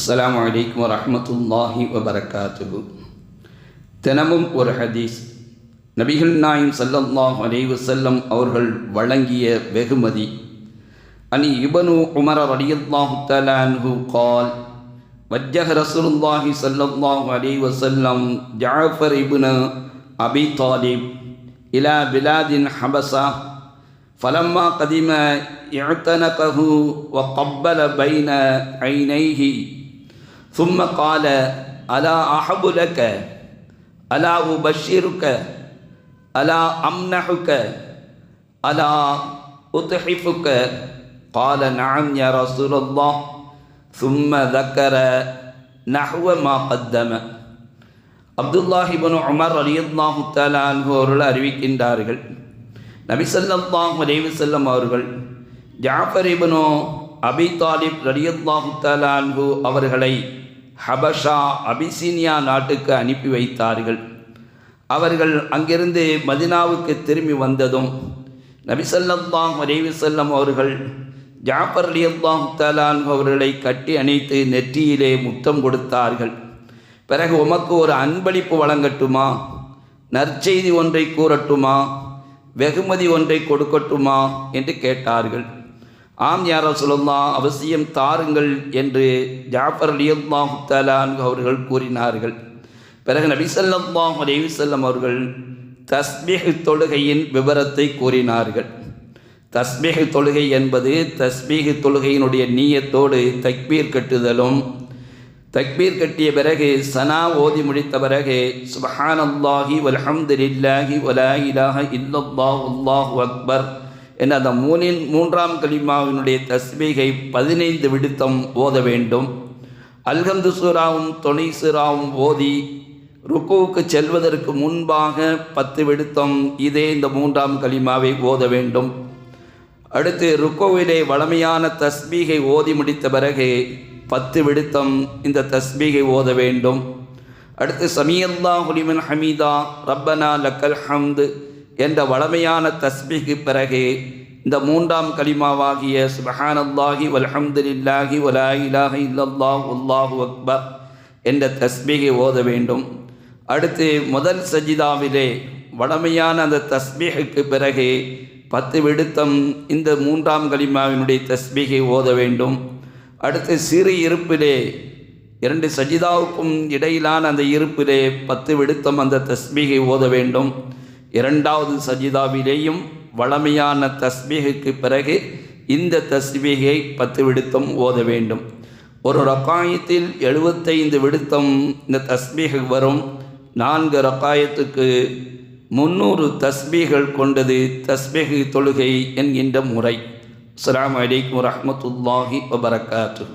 அஸ்ஸலாமு அலைக்கும் வரஹ்மத்துல்லாஹி வபரகாத்துஹு தினமும் ஒரு ஹதீஸ் நபிகள் நாயம் ஸல்லல்லாஹு அலைஹி வஸல்லம் அவர்கள் வழங்கிய வெகுமதி அனி இபனு உமர ரலியல்லாஹு தஆலா அன்ஹு قال وجه رسول الله صلى الله عليه وسلم جعفر ابن أبي طالب إلى بلاد حبسة فلما قدم اعتنقه وقبل بين عينيه ثم قال ألا أحب لك ألا أبشرك ألا أمنحك ألا أتحفك قال نعم يا رسول الله ثم ذكر نحو ما قدم அப்துல்லாஹிபனு உமர் அலியல்லாஹு தாலான்ஹு அவர்கள் அறிவிக்கின்றார்கள் நபிசல்லாஹ் அலைவு செல்லம் அவர்கள் ஜாஃபர் இபனு அபி தாலிப் ரலியல்லாஹு தாலான்ஹு அவர்களை ஹபஷா அபிசீனியா நாட்டுக்கு அனுப்பி வைத்தார்கள். அவர்கள் அங்கிருந்து மதினாவுக்கு திரும்பி வந்ததும் நபிசல்லாஹ் அலைவு செல்லம் அவர்கள் ஜாஃபர் அலியல்லாஹு தாலான்ஹு அவர்களை கட்டி அணைத்து நெற்றியிலே முத்தம் கொடுத்தார்கள். பிறகு உமக்கு ஒரு அன்பளிப்பு வழங்கட்டுமா? நற்செய்தி ஒன்றை கூறட்டுமா? வெகுமதி ஒன்றை கொடுக்கட்டுமா? என்று கேட்டார்கள். ஆம் யார சொல்லலாம் அவசியம் தாருங்கள் என்று ஜாஃபர் அலியல்லாஹு தலான் அவர்கள் கூறினார்கள். பிறகு நபிசல்லாஹ் அலைவிசல்லம் அவர்கள் தஸ்பீஹ் தொழுகையின் விவரத்தை கூறினார்கள். தஸ்பீஹ் தொழுகை என்பது தஸ்பீஹ் தொழுகையினுடைய நீயத்தோடு தக்பீர் கட்டுதலும் தக்பீர் கட்டிய பிறகு சனா ஓதி முடித்த பிறகு சுபஹானல்லாஹி வல்ஹம்துலில்லாஹி வலா இலாஹ இல்லல்லாஹ் அக்பர் என அந்த மூனின் மூன்றாம் கலிமாவினுடைய தஸ்பீகை பதினைந்து விடுத்தம் ஓத வேண்டும். அல்கந்து சூராவும் துணை சூராவும் ஓதி ருக்குவுக்கு செல்வதற்கு முன்பாக பத்து விடுத்தம் இதே இந்த மூன்றாம் கலிமாவை ஓத வேண்டும். அடுத்து ருக்கோவிலே வளமையான தஸ்மீகை ஓதி முடித்த பிறகு பத்து விடுத்தம் இந்த தஸ்மீகை ஓத வேண்டும். அடுத்து சமியல்லா ஹுலிமன் ஹமீதா ரப்பனா லக்கல் ஹம்து என்ற வளமையான தஸ்மிக்கு பிறகு இந்த மூன்றாம் கலிமாவாகிய சுபஹானல்லாஹி வல்ஹம்துலில்லாஹி வலா இலாஹ இல்லல்லாஹ் உல்லாஹு அக்பர் என்ற தஸ்மிகை ஓத வேண்டும். அடுத்து முதல் சஜிதாவிலே வளமையான அந்த தஸ்மிகுக்கு பிறகு பத்து விடுத்தம் இந்த மூன்றாம் கலிமாவினுடைய தஸ்மிகை ஓத வேண்டும். அடுத்து சிறு இருப்பிலே இரண்டு சஜிதாவுக்கும் இடையிலான அந்த இருப்பிலே பத்து விடுத்தம் அந்த தஸ்மிகை ஓத வேண்டும். இரண்டாவது சஜிதாவிலேயும் வளமையான தஸ்பீகுக்கு பிறகு இந்த தஸ்பீகை பத்து விடுத்தம் ஓத வேண்டும். ஒரு ரக்காயத்தில் எழுபத்தைந்து விடுத்தம் இந்த தஸ்பீக வரும். நான்கு ரக்காயத்துக்கு முந்நூறு தஸ்பீகள் கொண்டது தஸ்பீகு தொழுகை என்கின்ற முறை. அஸ்லாம் வலைக்கம் வரமத்துல்லாஹி வபரகாத்து